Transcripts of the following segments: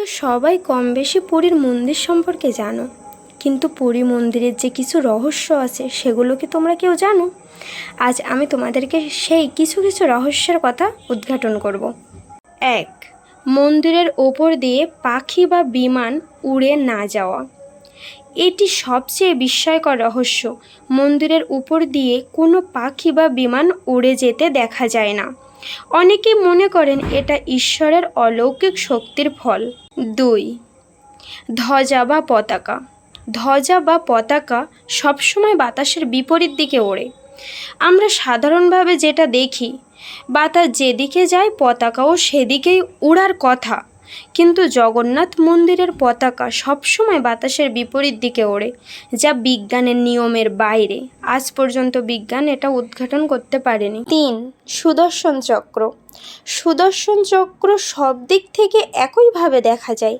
তো সবাই কম বেশি পুরীর মন্দির সম্পর্কে জানো। কিন্তু পুরী মন্দিরের যে কিছু রহস্য আছে, সেগুলো কি তোমরা কেউ জানো? আজ আমি তোমাদেরকে সেই কিছু কিছু রহস্যের কথা উদ্ঘাটন করব। এক, মন্দিরের ওপর দিয়ে পাখি বা বিমান উড়ে না যাওয়া। এটি সবচেয়ে বিস্ময়কর রহস্য। মন্দিরের উপর দিয়ে কোনো পাখি বা বিমান উড়ে যেতে দেখা যায় না। অনেকেই মনে করেন এটা ঈশ্বরের অলৌকিক শক্তির ফল। দুই, ধ্বজা বা পতাকা। ধ্বজা বা পতাকা সবসময় বাতাসের বিপরীত দিকে ওড়ে। আমরা সাধারণভাবে যেটা দেখি, বাতাস যেদিকে যায়, পতাকাও সেদিকেই উড়ার কথা। কিন্তু জগন্নাথ মন্দিরের পতাকা সবসময় বাতাসের বিপরীত দিকে ওড়ে, যা বিজ্ঞানের নিয়মের বাইরে। আজ পর্যন্ত বিজ্ঞান এটা উদ্ঘাটন করতে পারেনি। তিন, সুদর্শন চক্র। সুদর্শন চক্র সব দিক থেকে একইভাবে দেখা যায়।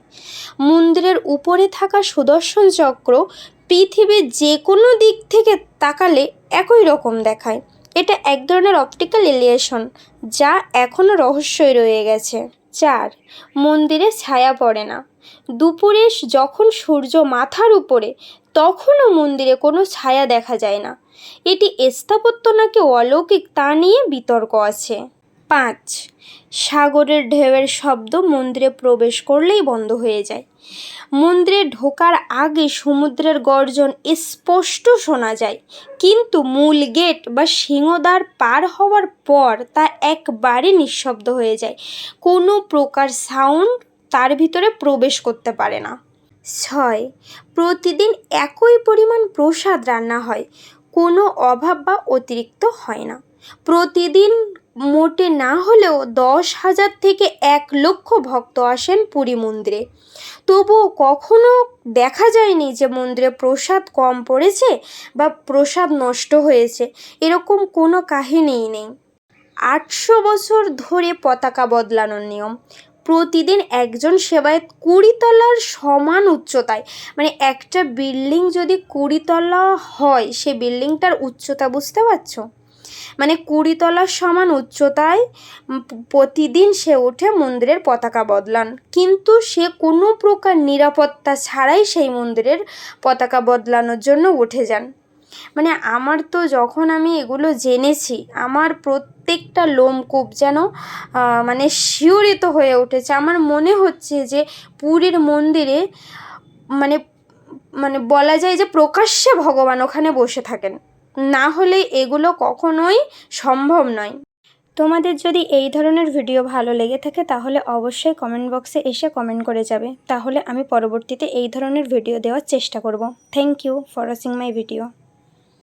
মন্দিরের উপরে থাকা সুদর্শন চক্র পৃথিবীর যে কোনো দিক থেকে তাকালে একই রকম দেখায়। এটা এক ধরনের অপটিক্যাল এলিয়েশন যা এখনও রহস্যই রয়ে গেছে। চার, মন্দিরে ছায়া পড়ে না। দুপুরে যখন সূর্য মাথার উপরে, তখনও মন্দিরে কোনো ছায়া দেখা যায় না। এটি স্থাপত্য নাকি অলৌকিক তা নিয়ে বিতর্ক আছে। পাঁচ, সাগরের ঢেউয়ের শব্দ মন্দিরে প্রবেশ করলেই বন্ধ হয়ে যায়। মন্দিরে ঢোকার আগে সমুদ্রের গর্জন স্পষ্ট শোনা যায়। কিন্তু মূল গেট বা সিংহদ্বার পার হওয়ার পর তা একবারে নিঃশব্দ হয়ে যায়। কোনো প্রকার সাউন্ড তার ভিতরে প্রবেশ করতে পারে না। ছয়, প্রতিদিন একই পরিমাণ প্রসাদ রান্না হয়। কোনো অভাব বা অতিরিক্ত হয় না। প্রতিদিন মোটে না হলেও দশ হাজার থেকে এক লক্ষ ভক্ত আসেন পুরী মন্দিরে। তবুও কখনো দেখা যায়নি যে মন্দিরে প্রসাদ কম পড়েছে বা প্রসাদ নষ্ট হয়েছে, এরকম কোনো কাহিনীই নেই। আটশো বছর ধরে পতাকা বদলানোর নিয়ম। প্রতিদিন একজন সেবায়ত কুড়ি তলার সমান উচ্চতায় মানে একটা বিল্ডিং যদি কুড়ি তলা হয়, সে বিল্ডিংটার উচ্চতা বুঝতে পারছ? মানে কুড়ি তলার সমান উচ্চতায় প্রতিদিন সে উঠে মন্দিরের পতাকা বদলান। কিন্তু সে কোনো প্রকার নিরাপত্তা ছাড়াই সেই মন্দিরের পতাকা বদলানোর জন্য উঠে যান। মানে আমার তো যখন আমি এগুলো জেনেছি, আমার প্রত্যেকটা লোমকূপ যেন মানে শিহরিত হয়ে উঠেছে। আমার মনে হচ্ছে যে পুরীর মন্দিরে মানে মানে বলা যায় যে প্রকাশ্যে ভগবান ওখানে বসে থাকেন। না হলে এগুলো কখনোই সম্ভব নয়। তোমাদের যদি এই ধরনের ভিডিও ভালো লেগে থাকে তাহলে অবশ্যই কমেন্ট বক্সে এসে কমেন্ট করে যাবে। তাহলে আমি পরবর্তীতে এই ধরনের ভিডিও দেওয়ার চেষ্টা করব। Thank you for watching my video